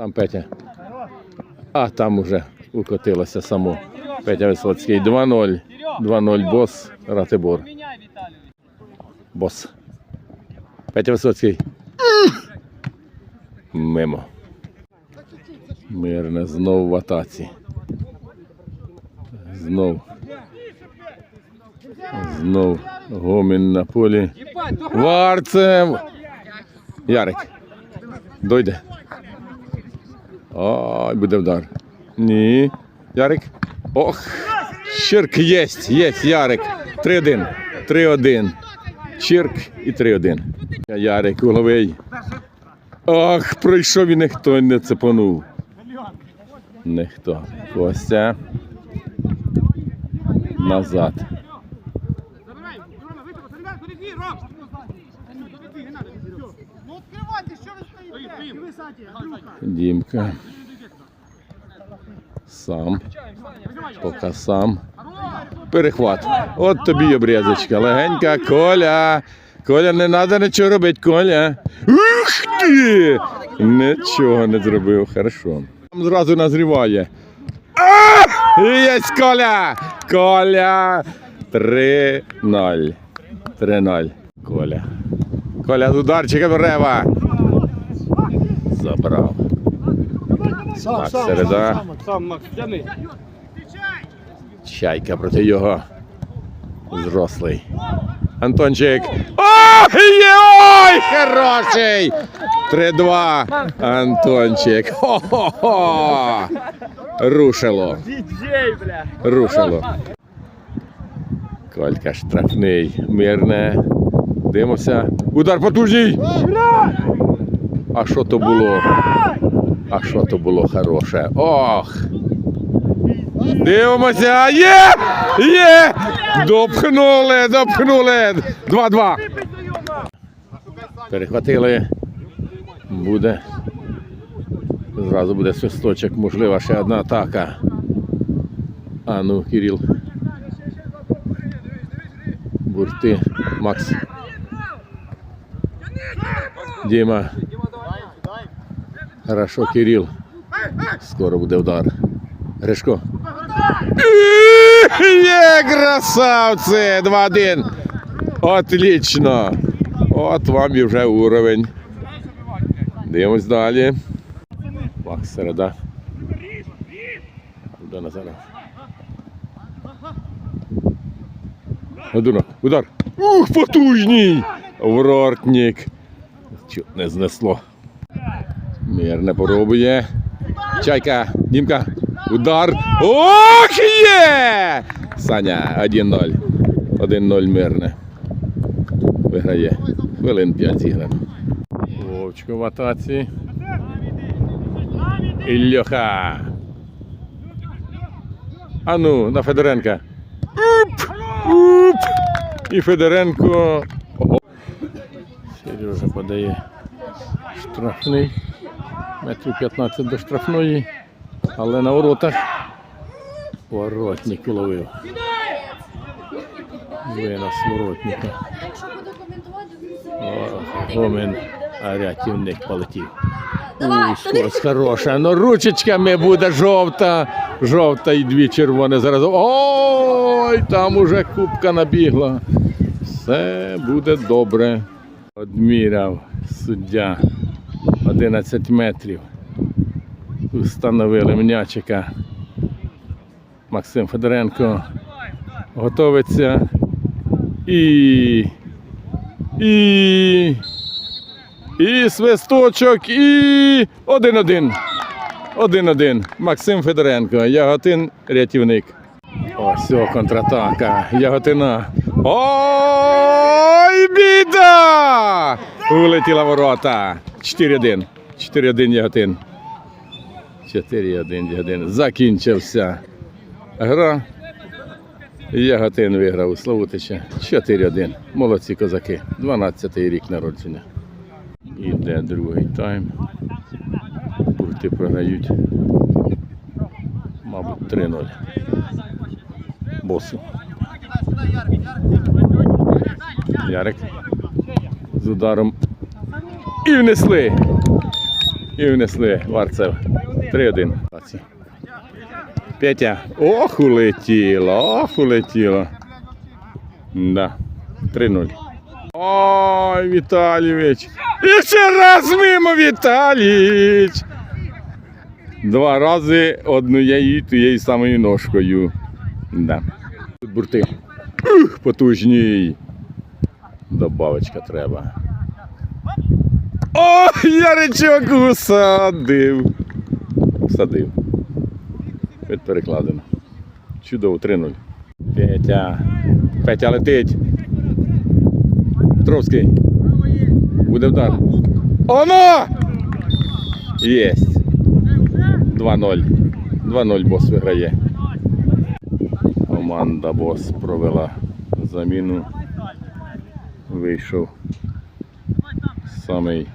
Там Петя. А там уже укотилося само. Петя Висоцький 2-0. 2-0 бос Ратибор. Бос. Петя Висоцький. Мимо. Мирне знов в атаці. Знов. Знов гомін на полі. Варцем. Ярик. Дойде. Ой, буде вдар. Ні. Ярик. Ох. Чирк єсть, єсть, Ярик. 3-1. 3-1. Чирк і 3-1. Ярик головий. Ох, пройшов і ніхто не цепанув. Ніхто. Костя. Назад. Дімка. Сам. Поки сам. Перехват. От тобі обрізочка. Легенька. Коля. Коля, не треба нічого робити, Коля. Ух ти! Нічого не зробив. Хорошо. Там зразу назріває. А! Єсть Коля! Коля! 3-0. 3-0. Коля. Коля з ударчика Брева. Забрав. Сам, Так, середа. Сам, Макс, тяни. Чайка проти його. Зрослий. Антончик. О, є! Ой, хороший! 3-2. Антончик. Хо-хо-хо! Рушило. Рушило. Колька штрафний. Мирне. Дивимося. Удар потужний. А що то було? А що то було хороше? Ох! Дивимося! Є! Є! Допхнули, допхнули! 2-2. Перехватили. Буде. Зразу буде свисточок, можливо, ще одна атака. А ну, Кирил. Бурти. Макс. Діма. Хорошо, Кирил. Скоро буде удар. Гришко. Є, красавці! 2-1. Отлично. От вам і вже уровень. Дивимось далі. Макс середа. Удар Назаров. Годунок. Удар. Ух, потужний! Воротник. Чуть не знесло. Мирне пробує. Чайка, Дімка. Удар. Ох, є! Саня, 1-0. 1-0 мирне. Виграє. Хвилин 5 зіграно. Вовчко в атаці. Ілльоха. А ну, на Федоренка. Уп! Уп! І Федоренко. Сережа подає штрафний. Метрів 15 до штрафної. Але на воротах воротник уловив. Винос воротника. О, Гомін, рятівник полетів. Скорость хороша. Ну ручечками буде жовта. Жовта і дві червоні зараз. Ой, там уже кубка набігла. Все буде добре. Одміряв суддя 11 метрів. Установили м'ячика. Максим Федоренко готовиться. І. І. І свисточок, і один-один. Один-один. Максим Федоренко. Яготин рятівник. Ось контратака. Яготина. Ой, біда! Улетіла ворота. 4-1. 4-1 Яготин. 4-1 Яготин. Закінчився. Гра. Яготин виграв у Славутича. 4-1. Молодці козаки. 12-й рік народження. Іде другий тайм. Бурти програють. Мабуть, 3-0. Босу. Ярик. З ударом. І внесли. І внесли Варцев. 3-1. Петя. Ох, улетіло, ох, улетіло. Да. 3-0. Ой, Віталійович. І ще раз мимо Віталійович. Два рази однією тією самою ножкою. Да. Тут бурти. Ух, потужній. Добавочка треба. О, яричок усадив. Садив. Від перекладено. Чудово, 3-0. Петя. Петя летить. Петровський. Буде вдар. Оно! Єсть. 2-0. 2-0 бос виграє. Команда бос провела заміну. Вийшов самий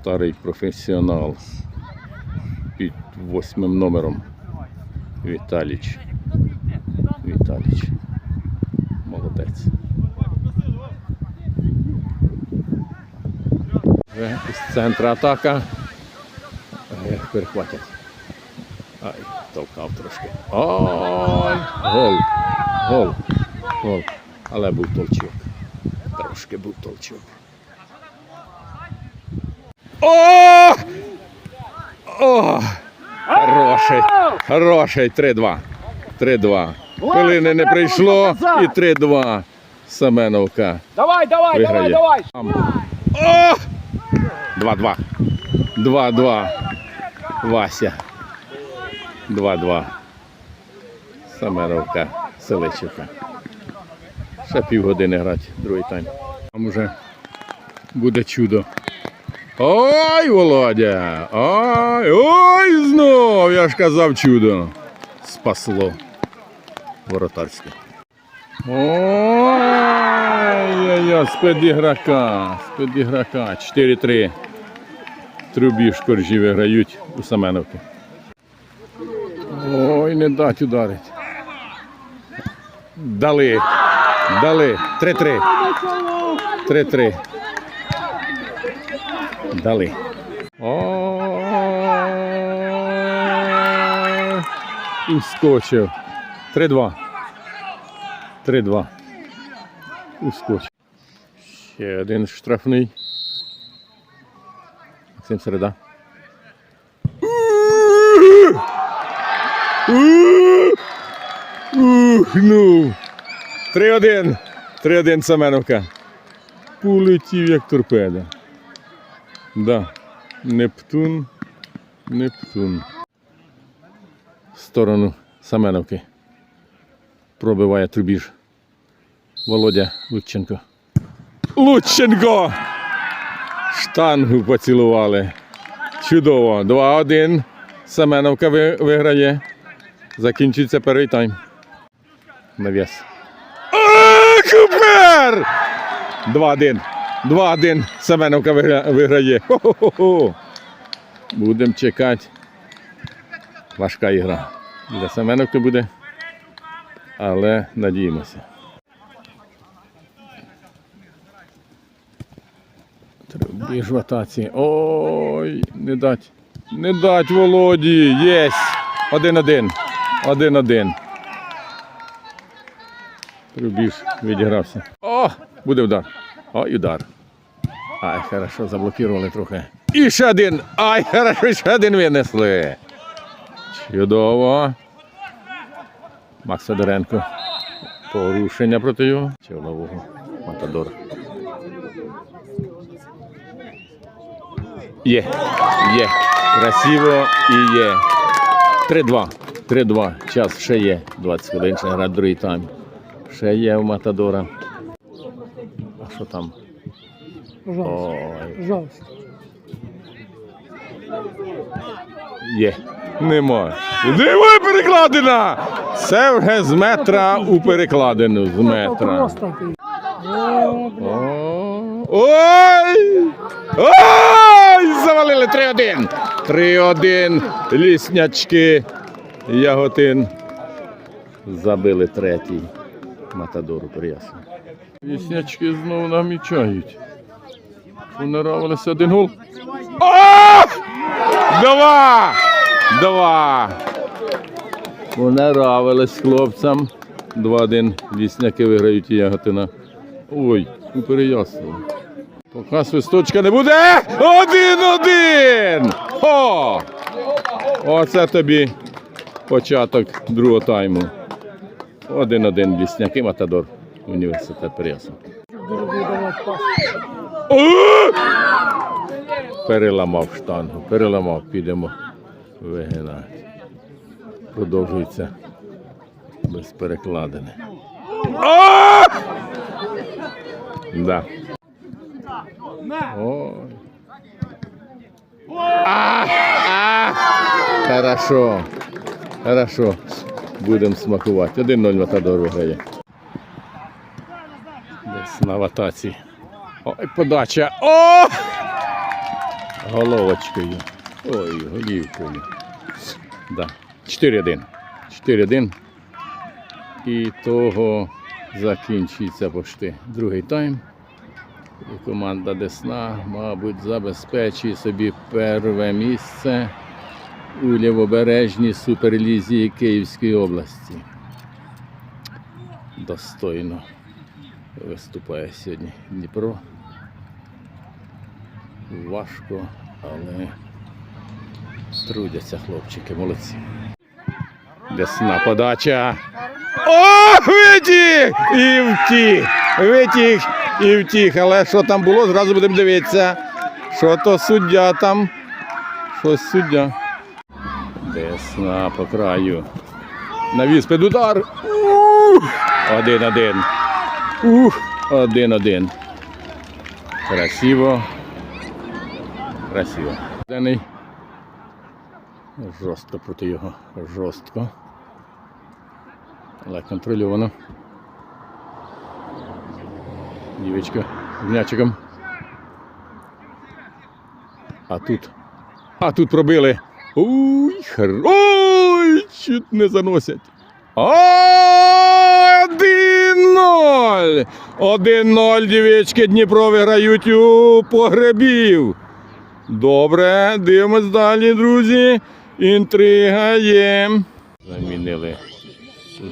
старий професіонал під восьмим номером. Віталіч. Віталіч. Молодець. З центра атака. Ех, Перехватять. Ай, толкав трошки. Ой! Гол! Гол! Гол! Але був толчок. Трошки був толчок. О! О! Хороший! Хороший! 3-2. 3-2. Хвилини не прийшло і 3-2. Семеновка. Давай, давай, Виграє. давай, давай. О! 2-2. 2-2. Вася. 2-2. Самеровка. Селищівка. Ще півгодини грати, другий тайм. Там уже буде чудо. Ой, Володя! Ой, ой, знов! Я ж казав чудо. Спасло. Воротарське. Ой-ой-ой, з підіграка, з підіграка. 4-3. Трубі шкоржі виграють у Семеновки. Ой, не дать ударить. Дали. Дали. 3-3. 3-3. Дали. Ускочив. 3-2. 3-2. Ускочив. Ще один штрафний. Максим Середа. Ух, ну. 3-1. 3-1 Семеновка. Полетів як торпеда. Да. Нептун. Нептун. В сторону Семеновки. Пробиває трубіж. Володя Лученко. Лученко! Штангу поцілували. Чудово. 2-1. Семеновка виграє. Закінчиться перший тайм. Навіс. Купер! 2-1. 2-1. Семеновка виграє. Хо-хо-хо. Будемо чекати. Важка ігра. Для Семеновки буде. Але надіємося. Трубіж в. Ой, не дать. Не дать Володі. Єсть. Один-один. Один-один. Трубіж відігрався. О! Буде удар. Ой, удар. Ай, хорошо, заблокували трохи. І ще один. Ай, хорошо, ще один винесли. Чудово. Макс Федоренко. Порушення проти його. Чолового. Матадор. Є. Є. Красиво і є. 3-2. 3-2. Час ще є. 20 хвилин ще грати другий тайм. Ще є у Матадора. А що там? Ой. Пожалуйста. Є. Нема. Диви перекладина! Це вже з метра у перекладину. З метра. О, Ой! Ой! Завалили 3-1! 3-1. Ліснячки. Яготин. Забили третій. Матадору приясно. Ліснячки знову намічають. Понаравилися один гол. О! Два! Два! Понаравились хлопцям. 2-1. Лісняки виграють і Яготина. Ой, у Поки свисточка не буде. Один-один! О! Оце тобі початок другого тайму. Один-один лісняки Матадор. Університет Переяслав. О! Переламав штангу, переламав, підемо вигинати. Продовжується без перекладини. Да. Ой. А, а, хорошо. Хорошо. Будемо смакувати. 1-0 Матадор виграє. На ватаці. Ой, подача. О! Головочкою. Ой, голівкою. Да. 4-1. 4-1. І того закінчується пошти другий тайм. І команда Десна, мабуть, забезпечує собі перше місце у лівобережній суперлізі Київської області. Достойно виступає сьогодні Дніпро. Важко, але трудяться хлопчики, молодці. Десна подача. О, витік! І втік! Витік і втік. Але що там було, зразу будемо дивитися. Що то суддя там? Щось суддя. Десна по краю. Навіс під удар. Один-один. Ух! Один-один. Красиво. Красиво. Денний. Жорстко проти його. Жорстко. Але контрольовано. Дівечка з м'ячиком. А тут. А тут пробили. Ой, хер... Чуть не заносять. Ой, 1-0! 1-0, дівечки Дніпро виграють у погребів. Добре, дивимось далі, друзі. Інтрига є. Замінили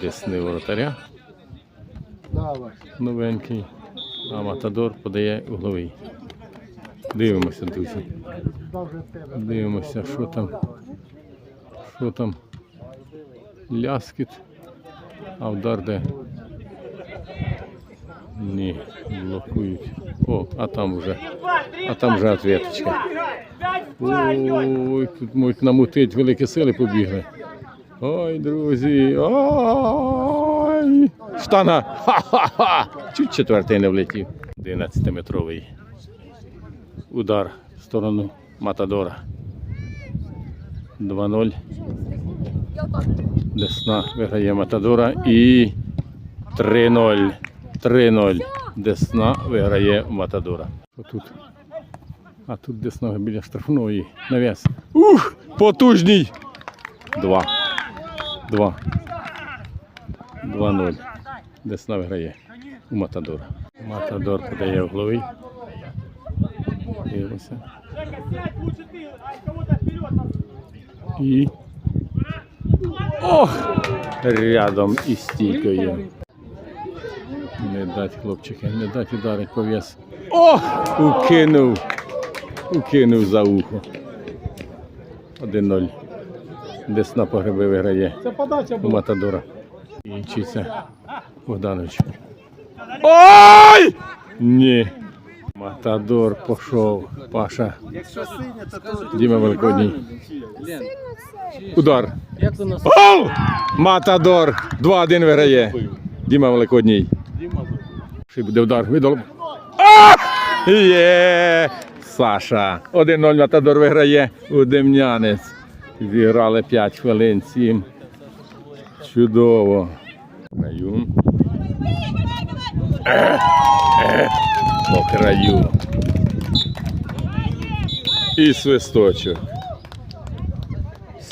десни воротаря. Новенький. А Матадор подає угловий. Дивимося, друзі. Дивимося, що там. Що там. Ляскіт. А удар де? Ні, блокують. О, а там вже. А там вже ответочка. Ой, тут можуть намутить великі сили побігли. Ой, друзі. Ой! Штана! Ха-ха-ха! Чуть четвертий не влетів. 11-метровий удар в сторону Матадора. 2-0. Десна виграє Матадора і 3-0. 3-0. Десна виграє Матадора. Отут. А тут Десна біля штрафної. Нав'яз. Ух! Потужний! Два. Два. 2-0. Десна виграє у Матадора. Матадор подає в голові. Дивимося. І. Ох! Рядом із стійкою. Не дать хлопчики, не дать ударить пов'яз. Ох! Укинув. Укинув за ухо. 1-0. Десна по гриби виграє. Це подача У Матадора. Кінчиться Богданович. Ой! Ні. Матадор пішов. Паша. Якщо синя, то. Діма Великодній. Удар. Гол! Матадор. 2-1 виграє. Діма Великодній. Ще буде удар. Видал. А! Є! Саша. 1-0 Матадор виграє у Дем'янець. Зіграли 5 хвилин, 7. Чудово. Краю. Е, е, По краю. І свисточок.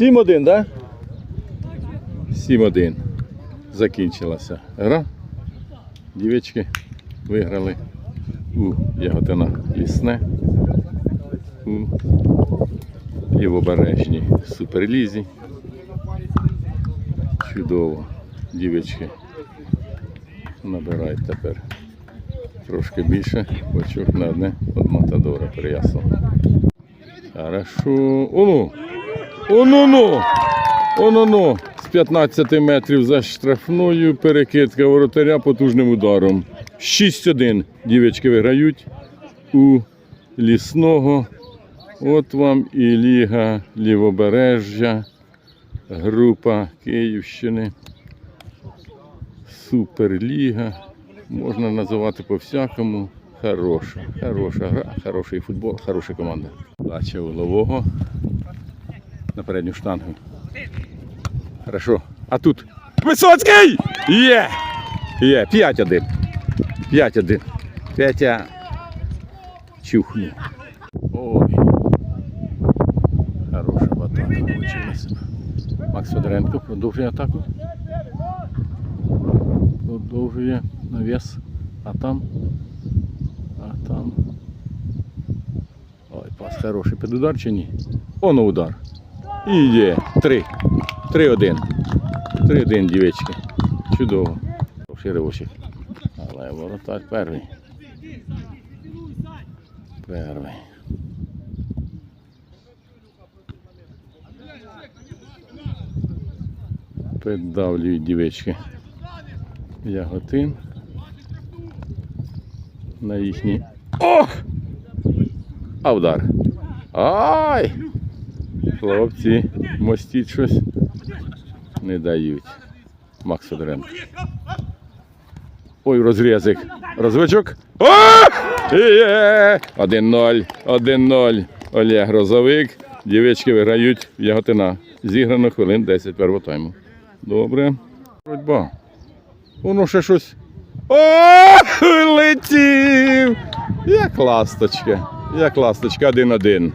7-1, так? 7-1. Закінчилася гра. Дівчатки виграли у Яготина Лісне, у лівобережній суперлізі. Чудово, дівчатки набирають тепер трошки більше очок на одне від Матадора Переяслав. Хорошо. Ону! Ону-ну! Ону-ну! З 15 метрів за штрафною перекидка воротаря потужним ударом. 6-1 дівчатки виграють у лісного. От вам і Ліга Лівобережжя, група Київщини. Суперліга. Можна називати по-всякому. Хороша, хороша гра, хороший футбол, хороша команда. Дача улового на передню штангу. Хорошо. А тут Висоцький! Є! Є! 5-1. 5-1. Петя чухнув. Ой. Хороша батата вийшла. Макс Федоренко продовжує атаку. Продовжує навіс. А там. А там. Ой, пас хороший під удар чи ні? Оно удар. І. Три. Три-один. Три-один, дівчатки. Чудово. Хороший. Але воротар перший. Перший. Піддавлюють дівчатки. Яготин. На їхні. Ох! А удар. Ай! Хлопці, мостіть щось не дають. Макс Федоренко. Ой, розрізик. Розвичок. Є! 1-0. 1-0. Олег Розовик. Дівчатки виграють в Яготина. Зіграно хвилин 10 первого тайму. Добре. Боротьба. Воно ще щось. О! Летів! Як ласточка. Як ласточка. 1-1.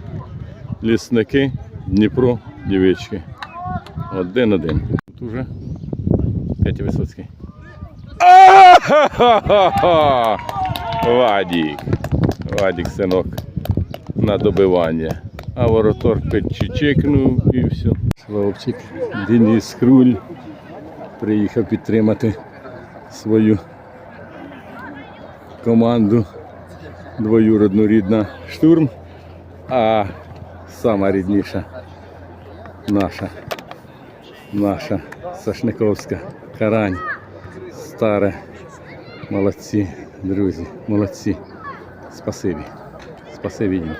Лісники, Дніпро, дівчатки. Один-один. Тут уже Петя Висоцький. А-ха-ха-ха! Вадік. Вадік, синок, на добивання. А воротор підчичикнув і все. Хлопчик Денис Круль приїхав підтримати свою команду двоюродну рідна штурм, а сама рідніша наша, наша Сашниковська Карань. Старе. Молодці, друзі, молодці. Спасибі. Спасибі їм.